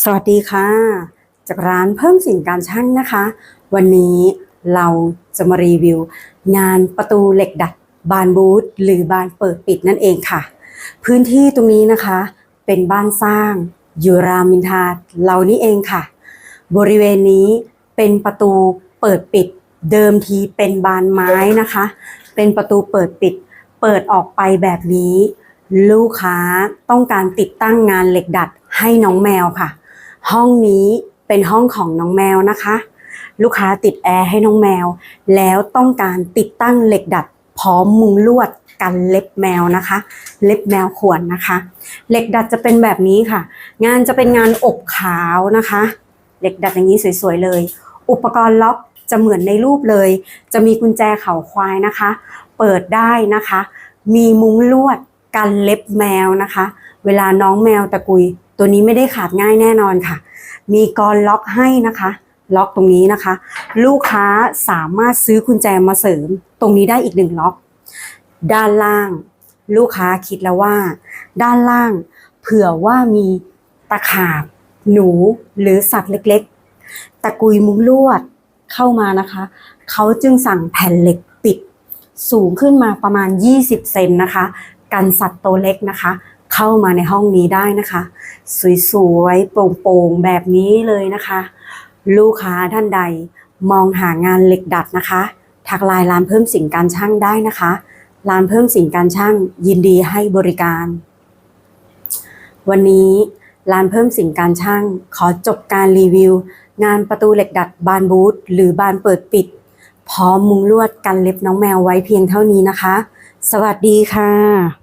สวัสดีค่ะ จากร้านเพิ่มสิ่งการช่างนะคะ วันนี้เราจะมารีวิว งานประตูเหล็กดัดบานบูธหรือบานเปิดปิดนั่นเองค่ะ พื้นที่ตรงนี้นะคะ เป็นบ้านสร้างอยู่รามินทาเรานี่เองค่ะ บริเวณนี้เป็นประตูเปิดปิดเดิมทีเป็นบานไม้นะคะ เป็นประตูเปิดปิด เปิดออกไปแบบนี้ ลูกค้าต้องการติดตั้งงานเหล็กดัดให้น้องแมวค่ะ ห้องนี้เป็นห้องของน้องแมวนะคะ ลูกค้าติดแอร์ให้น้องแมว แล้วต้องการติดตั้งเหล็กดัดพร้อมมุงลวดกันเล็บแมวนะคะ เล็บแมวขวนนะคะ เหล็กดัดจะเป็นแบบนี้ค่ะ งานจะเป็นงานอบขาวนะคะ เหล็กดัดอย่างนี้สวยๆเลย อุปกรณ์ล็อกจะเหมือนในรูปเลย จะมีกุญแจเข่าควายนะคะ เปิดได้นะคะ มีมุ้งลวดกันเล็บแมวนะคะ เวลาน้องแมวตะกุย ตัวนี้ไม่ได้ขาดง่ายแน่นอนค่ะ มีกรล็อกให้นะคะ ล็อกตรงนี้นะคะ ลูกค้าสามารถซื้อกุญแจมาเสริม ตรงนี้ได้อีกหนึ่งล็อก ด้านล่าง ลูกค้าคิดแล้วว่า ด้านล่าง เผื่อว่ามีตะขาบ หนูหรือสัตว์เล็กๆ ตะกุยมุ้งลวดเข้ามานะคะ เขาจึงสั่งแผ่นเหล็กปิด สูงขึ้นมาประมาณ 20 เซนนะคะ กันสัตว์ตัวเล็กนะคะ เข้ามาในห้องนี้ได้นะคะ สวยๆโปร่งๆแบบนี้เลยนะคะ ลูกค้าท่านใดมองหางานเหล็กดัดนะคะทักไลน์ร้านเพิ่มสิ่งการช่างได้นะคะร้านเพิ่มสิ่งการช่างยินดีให้บริการ วันนี้ร้านเพิ่มสิ่งการช่าง ขอจบการรีวิว งานประตูเหล็กดัดบานบูธหรือบานเปิดปิด พร้อมมุงลวดกันเล็บน้องแมวไว้เพียงเท่านี้นะคะ สวัสดีค่ะ